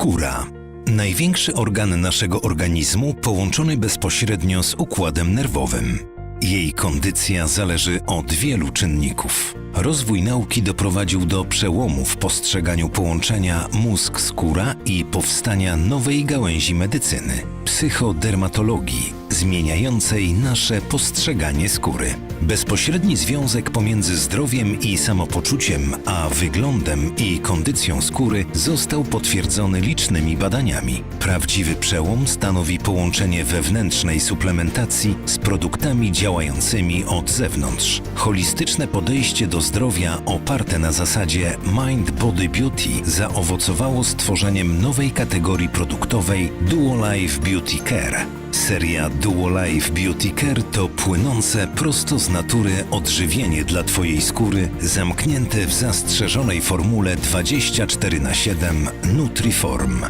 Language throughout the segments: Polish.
Skóra. Największy organ naszego organizmu połączony bezpośrednio z układem nerwowym. Jej kondycja zależy od wielu czynników. Rozwój nauki doprowadził do przełomu w postrzeganiu połączenia mózg-skóra i powstania nowej gałęzi medycyny psychodermatologii, zmieniającej nasze postrzeganie skóry. Bezpośredni związek pomiędzy zdrowiem i samopoczuciem, a wyglądem i kondycją skóry został potwierdzony licznymi badaniami. Prawdziwy przełom stanowi połączenie wewnętrznej suplementacji z produktami działającymi od zewnątrz. Holistyczne podejście do zdrowia oparte na zasadzie Mind Body Beauty zaowocowało stworzeniem nowej kategorii produktowej Duo Life Beauty Care. Seria Duo Life Beauty Care to płynące prosto z natury odżywienie dla Twojej skóry, zamknięte w zastrzeżonej formule 24 na 7 Nutriform.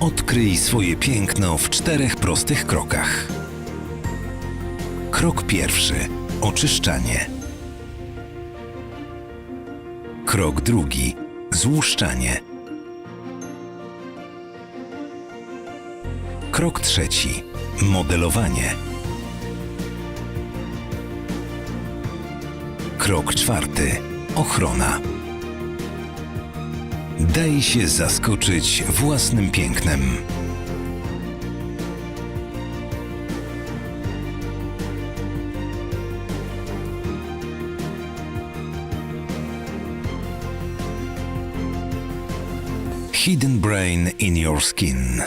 Odkryj swoje piękno w czterech prostych krokach. Krok pierwszy. Oczyszczanie. Krok drugi. Złuszczanie. Krok trzeci. Modelowanie. Krok czwarty. Ochrona. Daj się zaskoczyć własnym pięknem. Hidden Brain in Your Skin.